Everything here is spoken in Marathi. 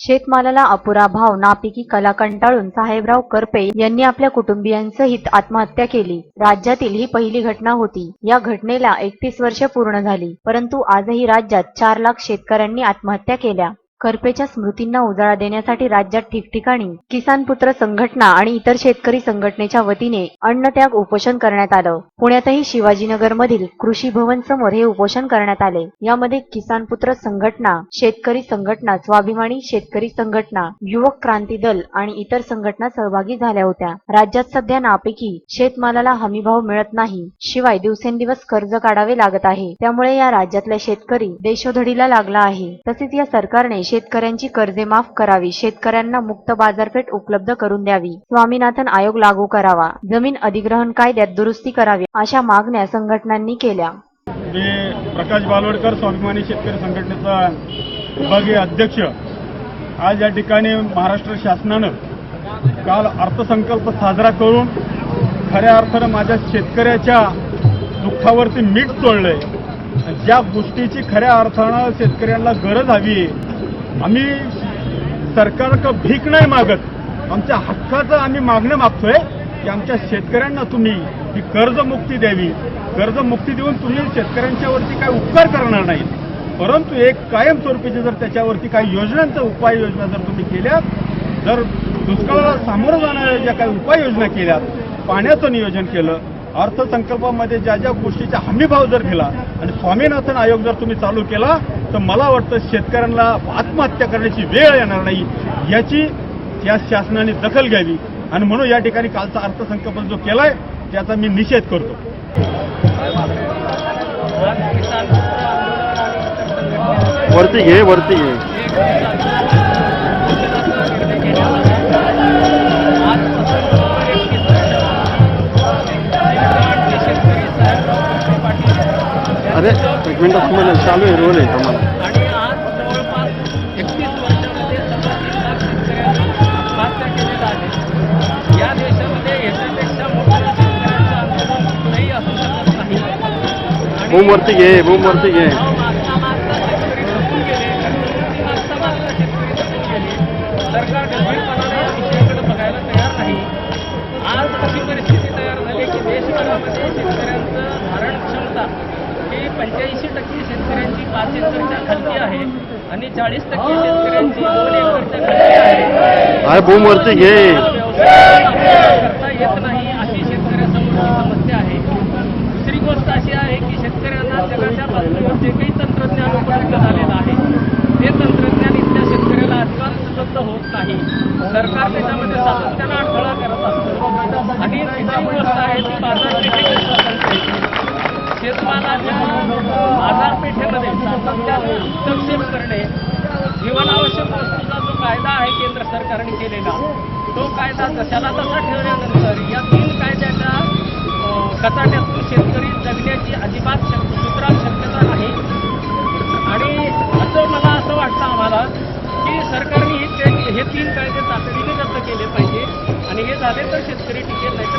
शेतमालाला अपुरा भाव नापिकी कला कंटाळून साहेबराव करपे यांनी आपल्या कुटुंबियांसहित आत्महत्या केली. राज्यातील ही पहिली घटना होती. या घटनेला एकतीस वर्ष पूर्ण झाली परंतु आजही राज्यात चार लाख शेतकऱ्यांनी आत्महत्या केल्या. करपेच्या स्मृतींना उजाळा देण्यासाठी राज्यात ठिकठिकाणी किसान पुत्र संघटना आणि इतर शेतकरी संघटनेच्या वतीने अन्नत्याग उपोषण करण्यात आलं. पुण्यातही शिवाजीनगर मधील कृषी भवन समोर हे उपोषण करण्यात आले. यामध्ये किसान पुत्र संघटना शेतकरी संघटना स्वाभिमानी शेतकरी संघटना युवक क्रांती दल आणि इतर संघटना सहभागी झाल्या होत्या. राज्यात सध्या नापिकी शेतमालाला हमीभाव मिळत नाही. शिवाय दिवसेंदिवस कर्ज काढावे लागत आहे. त्यामुळे या राज्यातला शेतकरी देशोधडीला लागला आहे. तसेच या सरकारने शेतकऱ्यांची कर्जे माफ करावी. शेतकऱ्यांना मुक्त बाजारपेठ उपलब्ध करून द्यावी. स्वामीनाथन आयोग लागू करावा. जमीन अधिग्रहण कायद्यात दुरुस्ती करावी अशा मागण्या संघटनांनी केल्या. मी प्रकाश बालवडकर स्वाभिमानी शेतकरी संघटनेचा विभागीय अध्यक्ष. आज या ठिकाणी महाराष्ट्र शासनानं काल अर्थसंकल्प साजरा करून खऱ्या अर्थानं माझ्या शेतकऱ्याच्या दुःखावरती मीठ तोडलंय. ज्या गोष्टीची खऱ्या अर्थानं शेतकऱ्यांना गरज हवी आम्ही आम्ही का भीक नाही मागत. आमच्या हक्काचं आम्ही मागणं मागतोय की आमच्या शेतकऱ्यांना तुम्ही ही कर्जमुक्ती द्यावी. कर्जमुक्ती देऊन तुम्ही शेतकऱ्यांच्यावरती काय उपकार करणार नाही परंतु एक कायमस्वरूपीची जर त्याच्यावरती काही योजनांचा उपाययोजना जर तुम्ही केल्या जर दुष्काळाला सामोरं जाणाऱ्या ज्या काही उपाययोजना केल्या पाण्याचं नियोजन केलं अर्थसंकल्पामध्ये ज्या ज्या गोष्टीचा हमीभाव जर दिला आणि स्वामीनाथन आयोग जर तुम्ही चालू केला तर मला वाटतं शेतकऱ्यांना आत्महत्या करण्याची वेळ येणार नाही. याची या शासनाने दखल घ्यावी. आणि म्हणून या ठिकाणी कालचा अर्थसंकल्प जो केलाय त्याचा मी निषेध करतो. वरती घे वरती घे. मागचा शेतकरी दबून गेले सरकार गंभीरपणाने या विषयाकडे बघायला तयार नाही. आज अशी परिस्थिती तयार झाली की देशभरामध्ये शेतकऱ्यांचं धारण क्षमता पंच्याऐंशी टक्के शेतकऱ्यांची पाच एकरच्या खालची आहे आणि चाळीस टक्के शेतकऱ्यांची दोन एकरच्या खालची आहे. करता येत नाही अशी शेतकऱ्यासमोरची समस्या आहे. दुसरी गोष्ट अशी आहे की शेतकऱ्यांना जगाच्या पातळीवर जे काही तंत्रज्ञान उपलब्ध झालेलं आहे ते तंत्रज्ञान इथल्या शेतकऱ्याला अजिबात उपलब्ध होत नाही सरकार त्याच्यामध्ये सातत्यानं अडथळा करत असतं आणि तिसरी गोष्ट आहे ती बाजारपेठेची स्वातंत्र्याची शेतमालाच्या बाजारपेठेमध्ये हस्तक्षेप करणे जीवनावश्यक वस्तूचा जो कायदा आहे केंद्र सरकारने केलेला तो कायदा जशाला तसा ठेवल्यानंतर या तीन कायद्याच्या कचाट्यातून शेतकरी जगण्याची अजिबात शक शक्यता नाही. आणि असं मला असं वाटतं आम्हाला की सरकारने हे ते- हे तीन कायदे तातडीने रद्द केले पाहिजे. आणि हे झाले तर शेतकरी टिकेल नाही तर